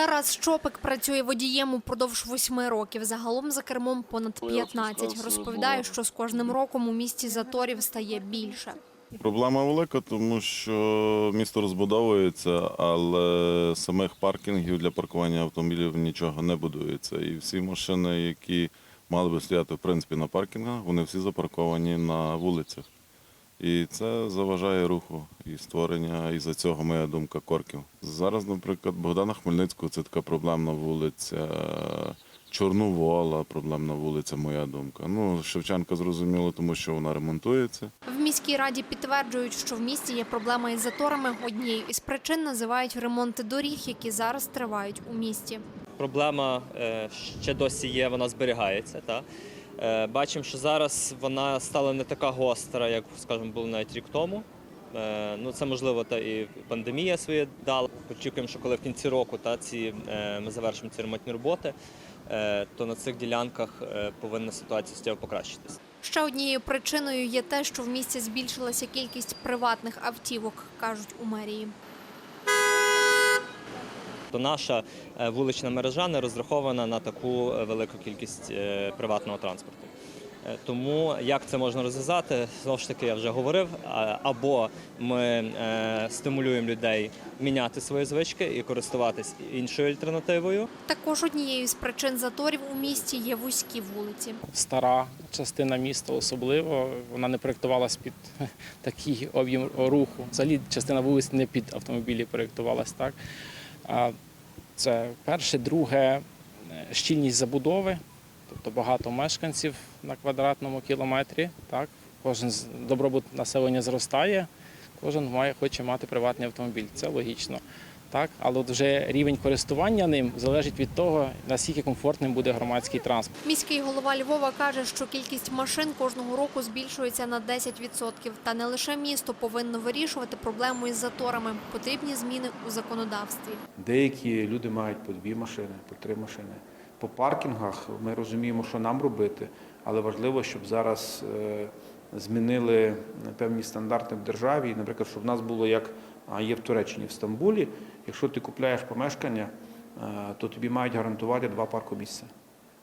Тарас Щопик працює водієм упродовж восьми років. Загалом за кермом понад 15. Розповідає, що з кожним роком у місті заторів стає більше. Проблема велика, тому що місто розбудовується, але самих паркінгів для паркування автомобілів нічого не будується. І всі машини, які мали би стояти в принципі на паркінгах, вони всі запарковані на вулицях. І це заважає руху і створення, і за цього моя думка корків. Зараз, наприклад, Богдана Хмельницького це така проблемна вулиця. Чорновола, проблемна вулиця, моя думка. Ну, Шевченка зрозуміло, тому що вона ремонтується. В міській раді підтверджують, що в місті є проблема із заторами. Однією із причин називають ремонти доріг, які зараз тривають у місті. Проблема е, ще досі є, вона зберігається. Та? Е, Бачимо, що зараз вона стала не така гостра, як, скажімо, було навіть рік тому. Е, Ну, це можливо, та і пандемія своє дала. Очікуємо, що коли в кінці року та, ці, е, ми завершимо ці ремонтні роботи, то на цих ділянках повинна ситуація суттєво покращитися. Ще однією причиною є те, що в місті збільшилася кількість приватних автівок, кажуть у мерії. То наша е, вулична мережа не розрахована на таку е, велику кількість е, приватного транспорту. Тому як це можна розв'язати, знову ж таки я вже говорив. Або ми стимулюємо людей міняти свої звички і користуватись іншою альтернативою. Також однією з причин заторів у місті є вузькі вулиці. стара частина міста особливо. Вона не проєктувалась під такий об'єм руху. Взагалі частина вулиць не під автомобілі проєктувалась так. Це перше, друге е, щільність забудови, тобто багато мешканців на квадратному кілометрі. Так. Кожен добробут населення зростає, кожен має, хоче мати приватний автомобіль. Це логічно. Так, але от вже рівень користування ним залежить від того, наскільки комфортним буде громадський транспорт. Міський голова Львова каже, що кількість машин кожного року збільшується на 10%. Та не лише місто повинно вирішувати проблему із заторами. Потрібні зміни у законодавстві. Деякі люди мають по дві машини, по три машини. По паркінгах ми розуміємо, що нам робити, але важливо, щоб зараз е, змінили певні стандарти в державі. Наприклад, щоб в нас було як є в Туреччині, в Стамбулі. Якщо ти купляєш помешкання, е, то тобі мають гарантувати два паркомісця.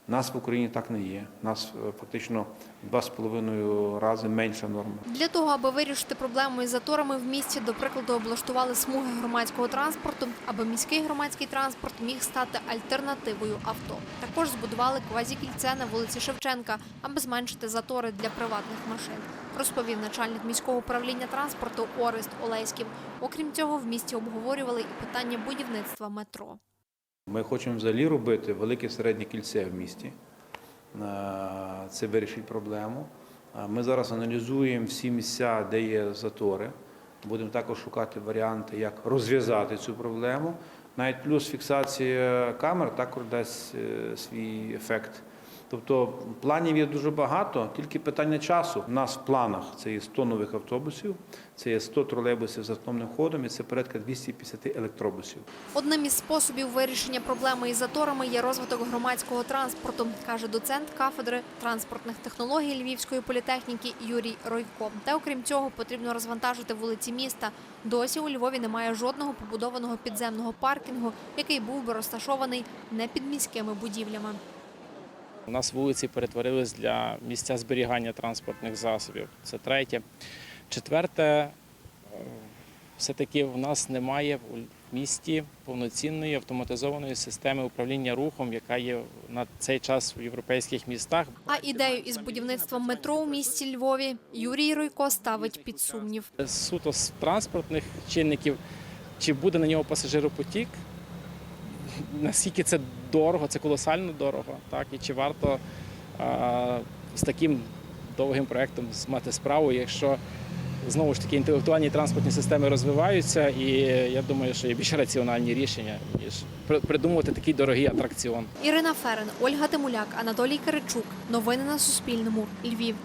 Нас в Україні так не є. Нас е, фактично два з половиною рази менша норма. Для того, аби вирішити проблему із заторами в місті, до прикладу, облаштували смуги громадського транспорту, аби міський громадський транспорт міг стати альтернативою авто. Також збудували квазікільце на вулиці Шевченка, аби зменшити затори для приватних машин. Розповів начальник міського управління транспорту Орест Олеськів. Окрім цього, в місті обговорювали і питання будівництва метро. Ми хочемо взагалі робити велике середнє кільце в місті. Е, Це вирішить проблему. Е, Ми зараз аналізуємо всі місця, де є затори. Будемо також шукати варіанти, як розв'язати цю проблему. Навіть плюс фіксація камер також дасть е, свій ефект. Тобто планів є дуже багато, тільки питання часу. У нас в планах це є 100 нових автобусів, це є 100 тролейбусів з автономним ходом і це порядка 250 електробусів. Одним із способів вирішення проблеми із заторами є розвиток громадського транспорту, каже доцент кафедри транспортних технологій Львівської політехніки Юрій Ройко. Та окрім цього, потрібно розвантажити вулиці міста. Досі у Львові немає жодного побудованого підземного паркінгу, який був би розташований не під міськими будівлями. У нас вулиці перетворились для місця зберігання транспортних засобів. Це третє. Четверте, е, все-таки в нас немає в місті повноцінної автоматизованої системи управління рухом, яка є на цей час в європейських містах. А ідею із будівництвом метро у місті Львові Юрій Ройко ставить під сумнів. Суто з транспортних чинників, чи буде на нього пасажиропотік, наскільки це дорого, це колосально дорого, так, і чи варто а, з таким довгим проєктом мати справу, якщо знову ж таки інтелектуальні транспортні системи розвиваються, і я думаю, що є більш раціональні рішення, ніж придумувати такий дорогий атракціон. Ірина Ферен, Ольга Тимуляк, Анатолій Киричук. Новини на Суспільному. Львів.